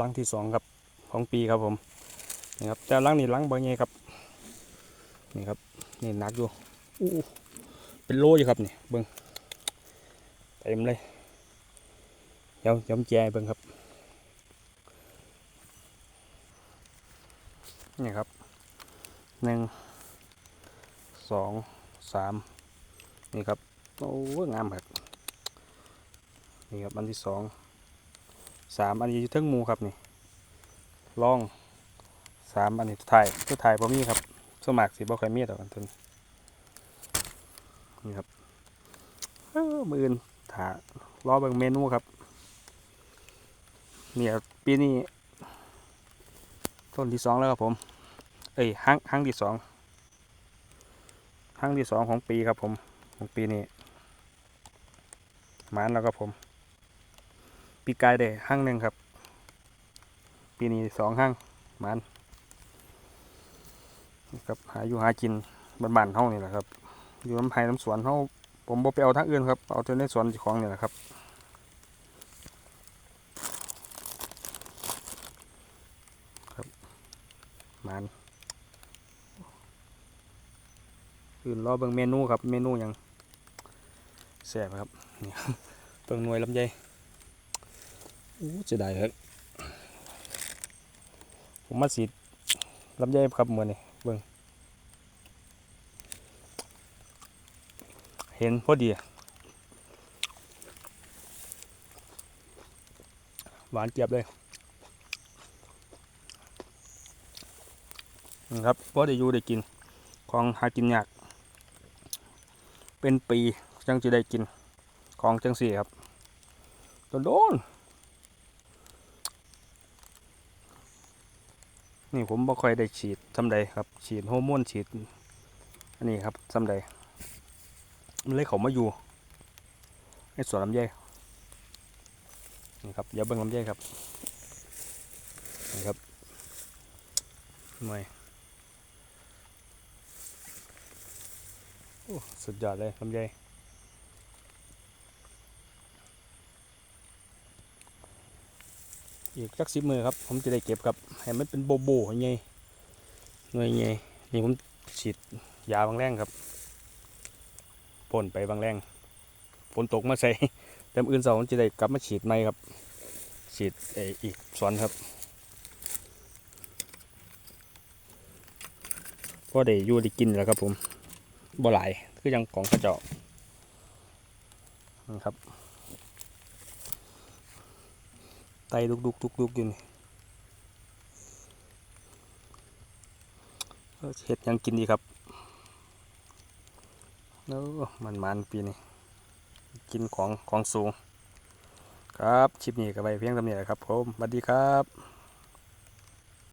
ลังที่สองครับของปีครับผมนี่ครับแต่ลังนี่ลังบ่ใหญ่ครับนี่ครับนี่หนักอยู่อู้เป็นโลอยู่ครับนี่เบิ้งเต็มเลยเดี๋ยวย้อมแจเบิ้งครับนี่ครับหนึ่งสองสามนี่ครับโอ้งามครับนี่ครับอันที่สอง สามอันนี้อยู่ทั้งมูครับนี่ล่องสามอันนี้ถ่ายตัวถ่ายบ่มีครับสมัครสีบ่ค่อยมีดอกันทุนนี่ครับเออมืออื่นถารอเบิ่งเมนูครับเนี่ยปีนี้ต้นที่สองแล้วครับผม เอ้ยห้างห้างที่สองห้างที่สองของปีครับผมของปีนี้หมานแล้วครับผม ปีกายได้ห้างหนึ่งครับ ปีนี้สองห้างมันครับหาอยู่หากินบ้านๆเฮานี่แหละครับอยู่น้ำไผ่น้ำสวนเฮาผมบ่ไปเอาทางอื่นครับเอาแต่ในสวนจ้าของนี่แหละครับครับมันอื่นรอเบิ่งเมนูครับเมนูยังแซ่บครับนี่เบิ่งหน่วยลำไย อู้เสียดายครับ ผมมาสีดลำไยครับเมื่อนี่เบิ่งเห็นพอดี หวานเจียบเลยนะครับพอได้อยู่ได้กินของหากินยาก เป็นปีจังจะได้กินของจังสี่ครับโดนๆนี่ นี่ผมบ่ค่อยได้ฉีดสำใดครับ ฉีดฮอร์โมนฉีด อันนี้ครับสำใดมันเลยเขามาอยู่ในสวนลำไยนี่ครับอย่าเบิ่งลำไยครับนี่ครับหน่วยโอ้สุดยอดเลยลำไย อีกสักสิบมือครับ ผมจะได้เก็บครับให้มันเป็นโบโบใหญ่หน่วยใหญ่นี่ผมฉีดยาบางแรงครับพ่นไปบางแรงฝนตกมาใส่แต่มื้ออื่นเสาผมจะได้กลับมาฉีดใหม่ครับ ฉีดเอออีกสวนครับก็ได้ยู่ได้กินแล้วครับผมบ่หลายคือยังของกระเจานะครับ ไตลุกลุกลุกุกอยู่นี่เห็ดยังกินดีครับโอ้มันมันปีนี้กินของของสูง ครับชิปนี้ก็ไปเพียงเท่านี้แหละครับผมสวัสดีครับ